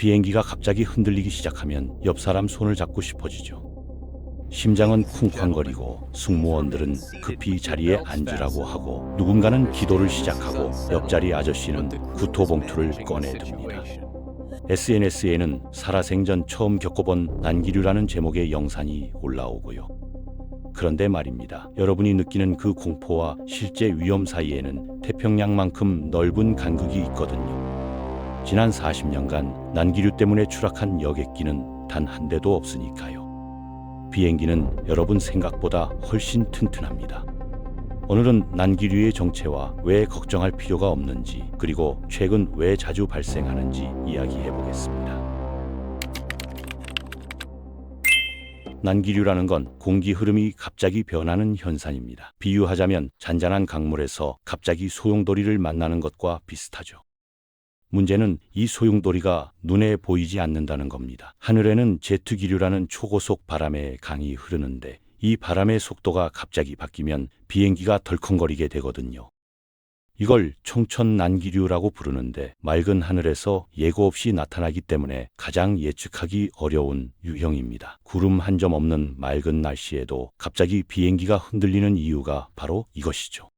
비행기가 갑자기 흔들리기 시작하면 옆 사람 손을 잡고 싶어지죠. 심장은 쿵쾅거리고 승무원들은 급히 자리에 앉으라고 하고 누군가는 기도를 시작하고 옆자리 아저씨는 구토봉투를 꺼내듭니다. SNS에는 살아생전 처음 겪어본 난기류라는 제목의 영상이 올라오고요. 그런데 말입니다. 여러분이 느끼는 그 공포와 실제 위험 사이에는 태평양만큼 넓은 간극이 있거든요. 지난 40년간 난기류 때문에 추락한 여객기는 단 한 대도 없으니까요. 비행기는 여러분 생각보다 훨씬 튼튼합니다. 오늘은 난기류의 정체와 왜 걱정할 필요가 없는지, 그리고 최근 왜 자주 발생하는지 이야기해 보겠습니다. 난기류라는 건 공기 흐름이 갑자기 변하는 현상입니다. 비유하자면 잔잔한 강물에서 갑자기 소용돌이를 만나는 것과 비슷하죠. 문제는 이 소용돌이가 눈에 보이지 않는다는 겁니다. 하늘에는 제트기류라는 초고속 바람의 강이 흐르는데 이 바람의 속도가 갑자기 바뀌면 비행기가 덜컹거리게 되거든요. 이걸 총천 난기류라고 부르는데 맑은 하늘에서 예고 없이 나타나기 때문에 가장 예측하기 어려운 유형입니다. 구름 한 점 없는 맑은 날씨에도 갑자기 비행기가 흔들리는 이유가 바로 이것이죠.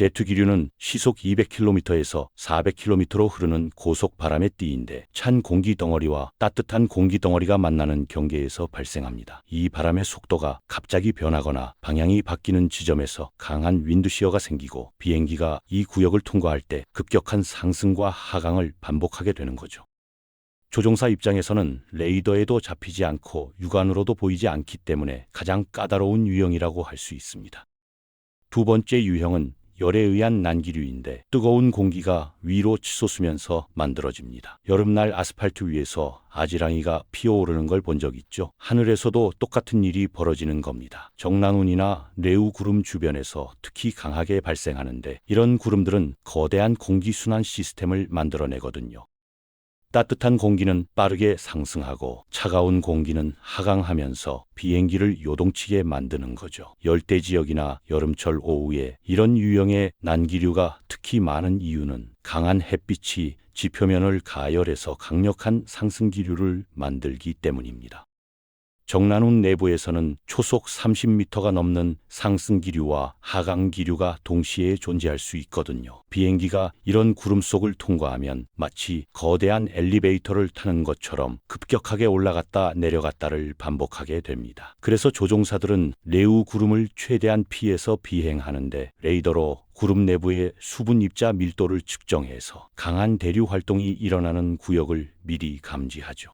제트 기류는 시속 200km에서 400km로 흐르는 고속 바람의 띠인데 찬 공기 덩어리와 따뜻한 공기 덩어리가 만나는 경계에서 발생합니다. 이 바람의 속도가 갑자기 변하거나 방향이 바뀌는 지점에서 강한 윈드시어가 생기고 비행기가 이 구역을 통과할 때 급격한 상승과 하강을 반복하게 되는 거죠. 조종사 입장에서는 레이더에도 잡히지 않고 육안으로도 보이지 않기 때문에 가장 까다로운 유형이라고 할 수 있습니다. 두 번째 유형은 열에 의한 난기류인데 뜨거운 공기가 위로 치솟으면서 만들어집니다. 여름날 아스팔트 위에서 아지랑이가 피어오르는 걸 본 적 있죠? 하늘에서도 똑같은 일이 벌어지는 겁니다. 정난운이나 레우 구름 주변에서 특히 강하게 발생하는데 이런 구름들은 거대한 공기순환 시스템을 만들어내거든요. 따뜻한 공기는 빠르게 상승하고 차가운 공기는 하강하면서 비행기를 요동치게 만드는 거죠. 열대 지역이나 여름철 오후에 이런 유형의 난기류가 특히 많은 이유는 강한 햇빛이 지표면을 가열해서 강력한 상승기류를 만들기 때문입니다. 정난운 내부에서는 초속 30m가 넘는 상승 기류와 하강 기류가 동시에 존재할 수 있거든요. 비행기가 이런 구름 속을 통과하면 마치 거대한 엘리베이터를 타는 것처럼 급격하게 올라갔다 내려갔다를 반복하게 됩니다. 그래서 조종사들은 레우 구름을 최대한 피해서 비행하는데 레이더로 구름 내부의 수분 입자 밀도를 측정해서 강한 대류 활동이 일어나는 구역을 미리 감지하죠.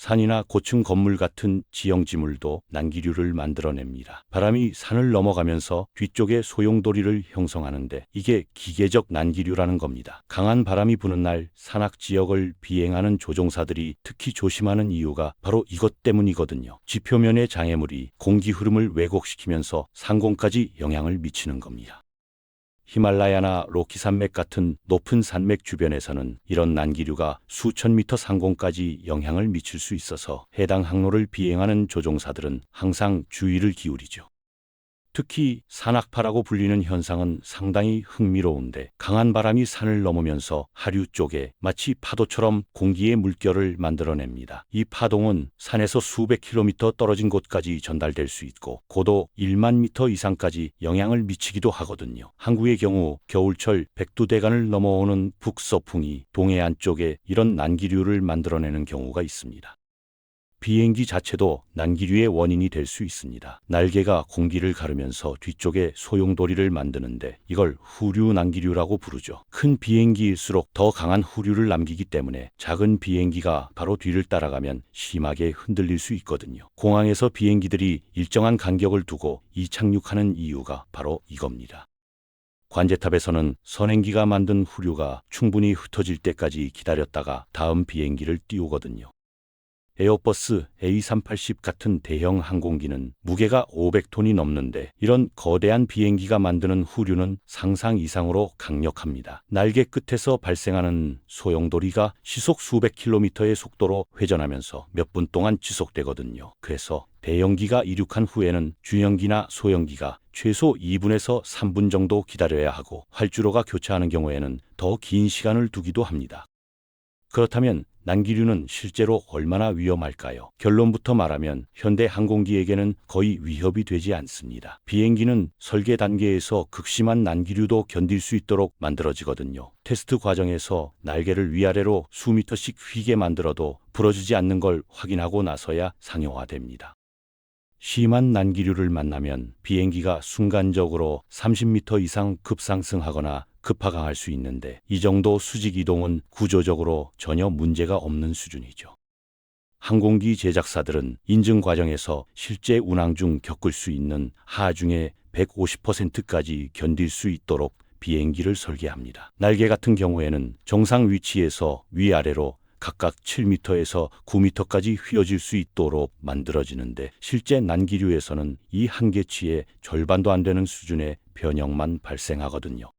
산이나 고층 건물 같은 지형지물도 난기류를 만들어냅니다. 바람이 산을 넘어가면서 뒤쪽에 소용돌이를 형성하는데 이게 기계적 난기류라는 겁니다. 강한 바람이 부는 날 산악 지역을 비행하는 조종사들이 특히 조심하는 이유가 바로 이것 때문이거든요. 지표면의 장애물이 공기 흐름을 왜곡시키면서 상공까지 영향을 미치는 겁니다. 히말라야나 로키 산맥 같은 높은 산맥 주변에서는 이런 난기류가 수천 미터 상공까지 영향을 미칠 수 있어서 해당 항로를 비행하는 조종사들은 항상 주의를 기울이죠. 특히 산악파라고 불리는 현상은 상당히 흥미로운데 강한 바람이 산을 넘으면서 하류 쪽에 마치 파도처럼 공기의 물결을 만들어냅니다. 이 파동은 산에서 수백 킬로미터 떨어진 곳까지 전달될 수 있고 고도 1만 미터 이상까지 영향을 미치기도 하거든요. 항구의 경우 겨울철 백두대간을 넘어오는 북서풍이 동해안 쪽에 이런 난기류를 만들어내는 경우가 있습니다. 비행기 자체도 난기류의 원인이 될 수 있습니다. 날개가 공기를 가르면서 뒤쪽에 소용돌이를 만드는데 이걸 후류 난기류라고 부르죠. 큰 비행기일수록 더 강한 후류를 남기기 때문에 작은 비행기가 바로 뒤를 따라가면 심하게 흔들릴 수 있거든요. 공항에서 비행기들이 일정한 간격을 두고 이착륙하는 이유가 바로 이겁니다. 관제탑에서는 선행기가 만든 후류가 충분히 흩어질 때까지 기다렸다가 다음 비행기를 띄우거든요. 에어버스 A380 같은 대형 항공기는 무게가 500톤이 넘는데 이런 거대한 비행기가 만드는 후류는 상상 이상으로 강력합니다. 날개 끝에서 발생하는 소용돌이가 시속 수백 킬로미터의 속도로 회전하면서 몇 분 동안 지속되거든요. 그래서 대형기가 이륙한 후에는 중형기나 소형기가 최소 2분에서 3분 정도 기다려야 하고 활주로가 교차하는 경우에는 더 긴 시간을 두기도 합니다. 그렇다면 난기류는 실제로 얼마나 위험할까요? 결론부터 말하면 현대 항공기에게는 거의 위협이 되지 않습니다. 비행기는 설계 단계에서 극심한 난기류도 견딜 수 있도록 만들어지거든요. 테스트 과정에서 날개를 위아래로 수미터씩 휘게 만들어도 부러지지 않는 걸 확인하고 나서야 상용화됩니다. 심한 난기류를 만나면 비행기가 순간적으로 30m 이상 급상승하거나 급하강할 수 있는데 이 정도 수직 이동은 구조적으로 전혀 문제가 없는 수준이죠. 항공기 제작사들은 인증 과정에서 실제 운항 중 겪을 수 있는 하중의 150%까지 견딜 수 있도록 비행기를 설계합니다. 날개 같은 경우에는 정상 위치에서 위아래로 각각 7m에서 9m까지 휘어질 수 있도록 만들어지는데 실제 난기류에서는 이 한계치의 절반도 안 되는 수준의 변형만 발생하거든요.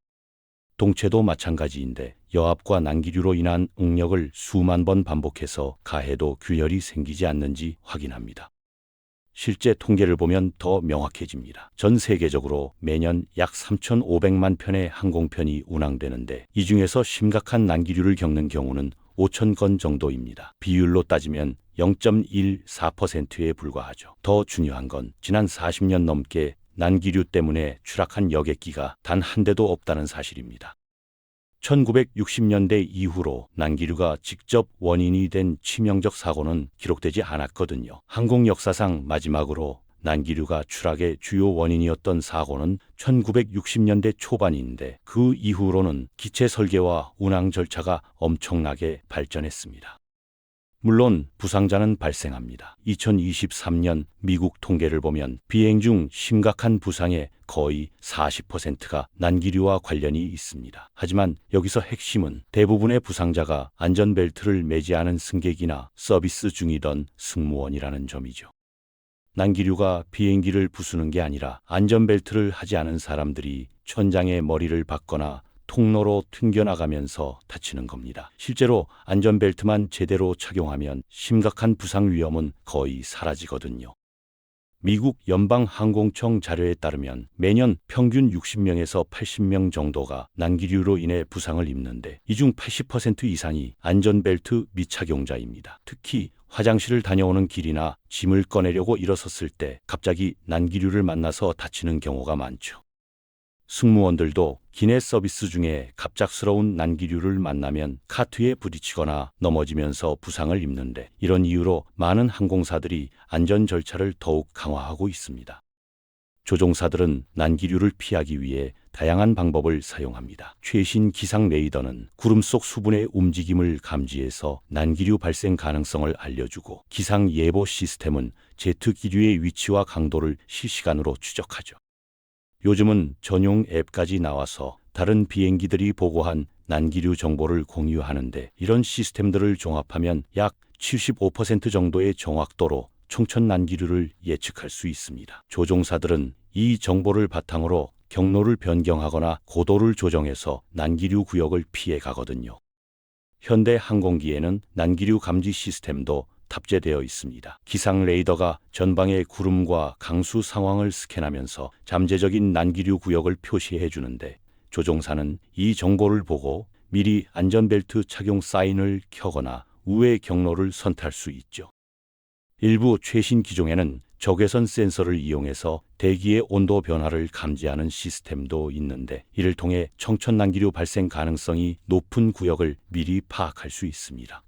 동체도 마찬가지인데 여압과 난기류로 인한 응력을 수만 번 반복해서 가해도 균열이 생기지 않는지 확인합니다. 실제 통계를 보면 더 명확해집니다. 전 세계적으로 매년 약 3,500만 편의 항공편이 운항되는데 이 중에서 심각한 난기류를 겪는 경우는 5천 건 정도입니다. 비율로 따지면 0.14%에 불과하죠. 더 중요한 건 지난 40년 넘게 난기류 때문에 추락한 여객기가 단 한 대도 없다는 사실입니다. 1960년대 이후로 난기류가 직접 원인이 된 치명적 사고는 기록되지 않았거든요. 항공 역사상 마지막으로 난기류가 추락의 주요 원인이었던 사고는 1960년대 초반인데 그 이후로는 기체 설계와 운항 절차가 엄청나게 발전했습니다. 물론 부상자는 발생합니다. 2023년 미국 통계를 보면 비행 중 심각한 부상의 거의 40%가 난기류와 관련이 있습니다. 하지만 여기서 핵심은 대부분의 부상자가 안전벨트를 매지 않은 승객이나 서비스 중이던 승무원이라는 점이죠. 난기류가 비행기를 부수는 게 아니라 안전벨트를 하지 않은 사람들이 천장에 머리를 박거나 통로로 튕겨나가면서 다치는 겁니다. 실제로 안전벨트만 제대로 착용하면 심각한 부상 위험은 거의 사라지거든요. 미국 연방항공청 자료에 따르면 매년 평균 60명에서 80명 정도가 난기류로 인해 부상을 입는데 이 중 80% 이상이 안전벨트 미착용자입니다. 특히 화장실을 다녀오는 길이나 짐을 꺼내려고 일어섰을 때 갑자기 난기류를 만나서 다치는 경우가 많죠. 승무원들도 기내 서비스 중에 갑작스러운 난기류를 만나면 카트에 부딪히거나 넘어지면서 부상을 입는데 이런 이유로 많은 항공사들이 안전 절차를 더욱 강화하고 있습니다. 조종사들은 난기류를 피하기 위해 다양한 방법을 사용합니다. 최신 기상 레이더는 구름 속 수분의 움직임을 감지해서 난기류 발생 가능성을 알려주고 기상 예보 시스템은 제트 기류의 위치와 강도를 실시간으로 추적하죠. 요즘은 전용 앱까지 나와서 다른 비행기들이 보고한 난기류 정보를 공유하는데 이런 시스템들을 종합하면 약 75% 정도의 정확도로 총천 난기류를 예측할 수 있습니다. 조종사들은 이 정보를 바탕으로 경로를 변경하거나 고도를 조정해서 난기류 구역을 피해 가거든요. 현대 항공기에는 난기류 감지 시스템도 탑재되어 있습니다. 기상 레이더가 전방의 구름과 강수 상황을 스캔하면서 잠재적인 난기류 구역을 표시해 주는데 조종사는 이 정보를 보고 미리 안전벨트 착용 사인을 켜거나 우회 경로를 선택할 수 있죠. 일부 최신 기종에는 적외선 센서를 이용해서 대기의 온도 변화를 감지하는 시스템도 있는데 이를 통해 청천 난기류 발생 가능성이 높은 구역을 미리 파악할 수 있습니다.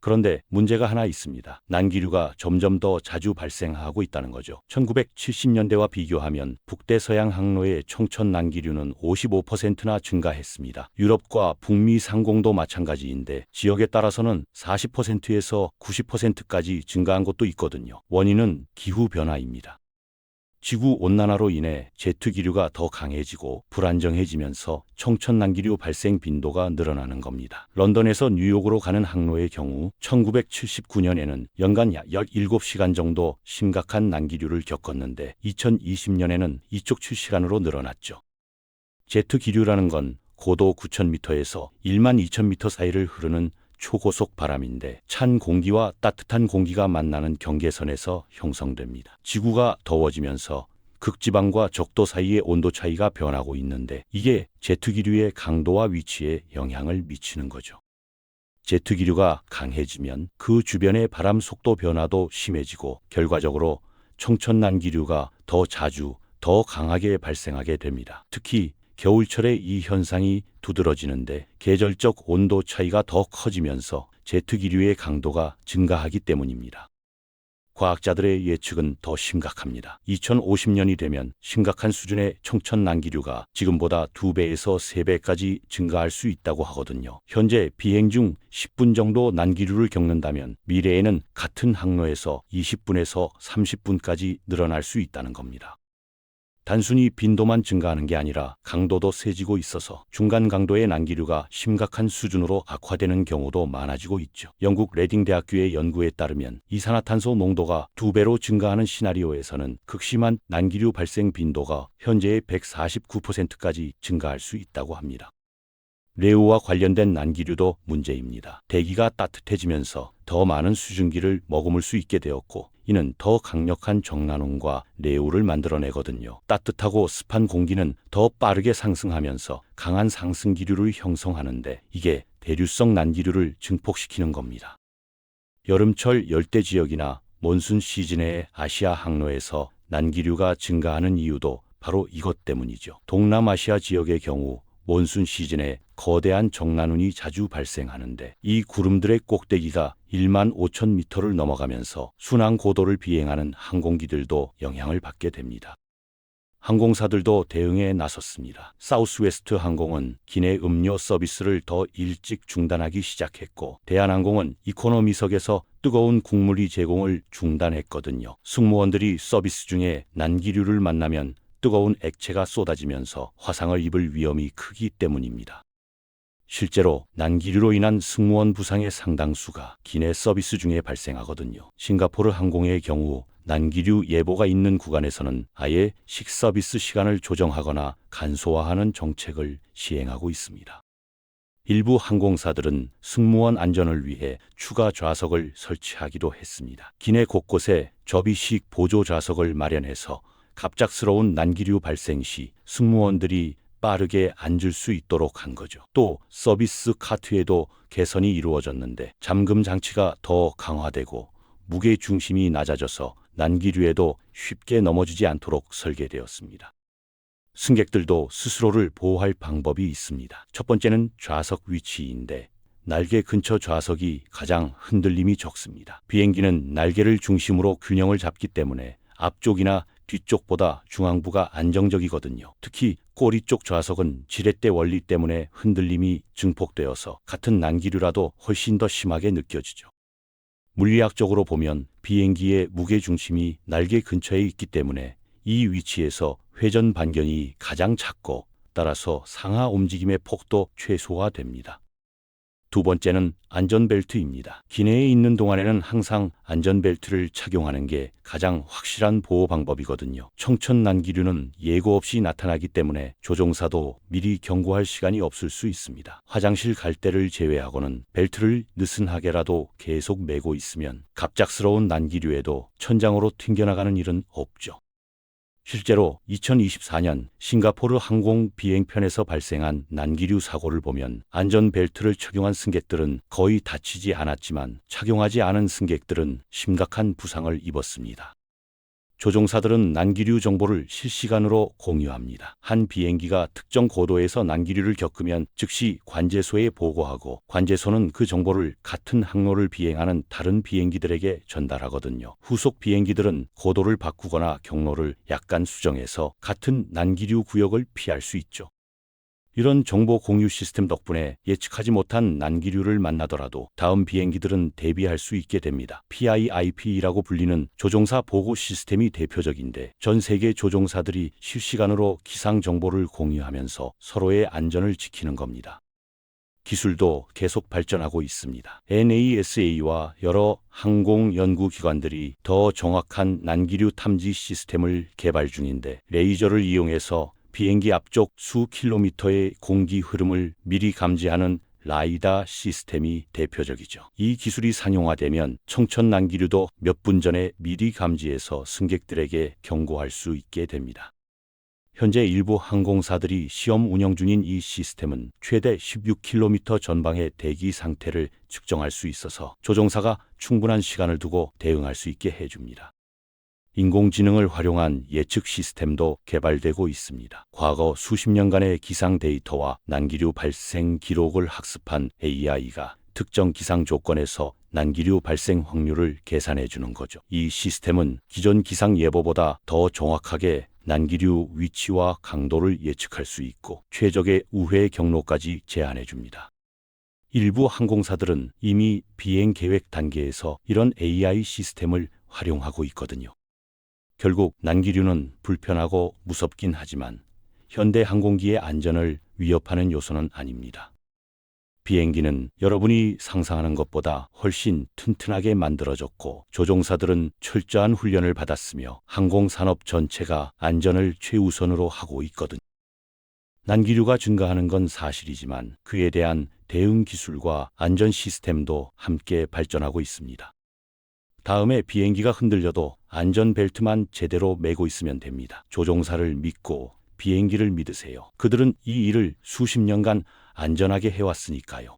그런데 문제가 하나 있습니다. 난기류가 점점 더 자주 발생하고 있다는 거죠. 1970년대와 비교하면 북대서양 항로의 청천 난기류는 55%나 증가했습니다. 유럽과 북미 상공도 마찬가지인데 지역에 따라서는 40%에서 90%까지 증가한 곳도 있거든요. 원인은 기후 변화입니다. 지구 온난화로 인해 제트 기류가 더 강해지고 불안정해지면서 청천 난기류 발생 빈도가 늘어나는 겁니다. 런던에서 뉴욕으로 가는 항로의 경우 1979년에는 연간 약 17시간 정도 심각한 난기류를 겪었는데 2020년에는 이쪽 7시간으로 늘어났죠. 제트 기류라는 건 고도 9,000m에서 1만 2,000m 사이를 흐르는 초고속 바람인데 찬 공기와 따뜻한 공기가 만나는 경계선에서 형성됩니다. 지구가 더워지면서 극지방과 적도 사이의 온도 차이가 변하고 있는데 이게 제트 기류의 강도와 위치에 영향을 미치는 거죠. 제트 기류가 강해지면 그 주변의 바람 속도 변화도 심해지고 결과적으로 청천난 기류가 더 자주 더 강하게 발생하게 됩니다. 특히 겨울철에 이 현상이 두드러지는데 계절적 온도 차이가 더 커지면서 제트 기류의 강도가 증가하기 때문입니다. 과학자들의 예측은 더 심각합니다. 2050년이 되면 심각한 수준의 청천 난기류가 지금보다 2배에서 3배까지 증가할 수 있다고 하거든요. 현재 비행 중 10분 정도 난기류를 겪는다면 미래에는 같은 항로에서 20분에서 30분까지 늘어날 수 있다는 겁니다. 단순히 빈도만 증가하는 게 아니라 강도도 세지고 있어서 중간 강도의 난기류가 심각한 수준으로 악화되는 경우도 많아지고 있죠. 영국 레딩 대학교의 연구에 따르면 이산화탄소 농도가 두 배로 증가하는 시나리오에서는 극심한 난기류 발생 빈도가 현재의 149%까지 증가할 수 있다고 합니다. 레우와 관련된 난기류도 문제입니다. 대기가 따뜻해지면서 더 많은 수증기를 머금을 수 있게 되었고 이는 더 강력한 정난운과 레우를 만들어내거든요. 따뜻하고 습한 공기는 더 빠르게 상승하면서 강한 상승 기류를 형성하는데 이게 대류성 난기류를 증폭시키는 겁니다. 여름철 열대 지역이나 몬순 시즌의 아시아 항로에서 난기류가 증가하는 이유도 바로 이것 때문이죠. 동남아시아 지역의 경우 몬순 시즌에 거대한 정난운이 자주 발생하는데 이 구름들의 꼭대기가 1만 5천 미터를 넘어가면서 순항 고도를 비행하는 항공기들도 영향을 받게 됩니다. 항공사들도 대응에 나섰습니다. 사우스웨스트 항공은 기내 음료 서비스를 더 일찍 중단하기 시작했고 대한항공은 이코노미석에서 뜨거운 국물이 제공을 중단했거든요. 승무원들이 서비스 중에 난기류를 만나면 뜨거운 액체가 쏟아지면서 화상을 입을 위험이 크기 때문입니다. 실제로 난기류로 인한 승무원 부상의 상당수가 기내 서비스 중에 발생하거든요. 싱가포르 항공의 경우 난기류 예보가 있는 구간에서는 아예 식서비스 시간을 조정하거나 간소화하는 정책을 시행하고 있습니다. 일부 항공사들은 승무원 안전을 위해 추가 좌석을 설치하기도 했습니다. 기내 곳곳에 접이식 보조 좌석을 마련해서 갑작스러운 난기류 발생 시 승무원들이 빠르게 앉을 수 있도록 한 거죠. 또 서비스 카트에도 개선이 이루어졌는데 잠금 장치가 더 강화되고 무게 중심이 낮아져서 난기류에도 쉽게 넘어지지 않도록 설계되었습니다. 승객들도 스스로를 보호할 방법이 있습니다. 첫 번째는 좌석 위치인데 날개 근처 좌석이 가장 흔들림이 적습니다. 비행기는 날개를 중심으로 균형을 잡기 때문에 앞쪽이나 뒤쪽보다 중앙부가 안정적이거든요. 특히 꼬리 쪽 좌석은 지렛대 원리 때문에 흔들림이 증폭되어서 같은 난기류라도 훨씬 더 심하게 느껴지죠. 물리학적으로 보면 비행기의 무게 중심이 날개 근처에 있기 때문에 이 위치에서 회전 반경이 가장 작고 따라서 상하 움직임의 폭도 최소화됩니다. 두 번째는 안전벨트입니다. 기내에 있는 동안에는 항상 안전벨트를 착용하는 게 가장 확실한 보호 방법이거든요. 청천난기류는 예고 없이 나타나기 때문에 조종사도 미리 경고할 시간이 없을 수 있습니다. 화장실 갈 때를 제외하고는 벨트를 느슨하게라도 계속 매고 있으면 갑작스러운 난기류에도 천장으로 튕겨나가는 일은 없죠. 실제로 2024년 싱가포르 항공 비행편에서 발생한 난기류 사고를 보면 안전벨트를 착용한 승객들은 거의 다치지 않았지만 착용하지 않은 승객들은 심각한 부상을 입었습니다. 조종사들은 난기류 정보를 실시간으로 공유합니다. 한 비행기가 특정 고도에서 난기류를 겪으면 즉시 관제소에 보고하고 관제소는 그 정보를 같은 항로를 비행하는 다른 비행기들에게 전달하거든요. 후속 비행기들은 고도를 바꾸거나 경로를 약간 수정해서 같은 난기류 구역을 피할 수 있죠. 이런 정보 공유 시스템 덕분에 예측하지 못한 난기류를 만나더라도 다음 비행기들은 대비할 수 있게 됩니다. PIIP라고 불리는 조종사 보고 시스템이 대표적인데 전 세계 조종사들이 실시간으로 기상 정보를 공유하면서 서로의 안전을 지키는 겁니다. 기술도 계속 발전하고 있습니다. NASA와 여러 항공 연구 기관들이 더 정확한 난기류 탐지 시스템을 개발 중인데 레이저를 이용해서 비행기 앞쪽 수 킬로미터의 공기 흐름을 미리 감지하는 라이다 시스템이 대표적이죠. 이 기술이 상용화되면 청천 난기류도 몇 분 전에 미리 감지해서 승객들에게 경고할 수 있게 됩니다. 현재 일부 항공사들이 시험 운영 중인 이 시스템은 최대 16km 전방의 대기 상태를 측정할 수 있어서 조종사가 충분한 시간을 두고 대응할 수 있게 해줍니다. 인공지능을 활용한 예측 시스템도 개발되고 있습니다. 과거 수십 년간의 기상 데이터와 난기류 발생 기록을 학습한 AI가 특정 기상 조건에서 난기류 발생 확률을 계산해 주는 거죠. 이 시스템은 기존 기상 예보보다 더 정확하게 난기류 위치와 강도를 예측할 수 있고 최적의 우회 경로까지 제안해 줍니다. 일부 항공사들은 이미 비행 계획 단계에서 이런 AI 시스템을 활용하고 있거든요. 결국 난기류는 불편하고 무섭긴 하지만 현대 항공기의 안전을 위협하는 요소는 아닙니다. 비행기는 여러분이 상상하는 것보다 훨씬 튼튼하게 만들어졌고 조종사들은 철저한 훈련을 받았으며 항공산업 전체가 안전을 최우선으로 하고 있거든요. 난기류가 증가하는 건 사실이지만 그에 대한 대응 기술과 안전 시스템도 함께 발전하고 있습니다. 다음에 비행기가 흔들려도 안전벨트만 제대로 매고 있으면 됩니다. 조종사를 믿고 비행기를 믿으세요. 그들은 이 일을 수십 년간 안전하게 해왔으니까요.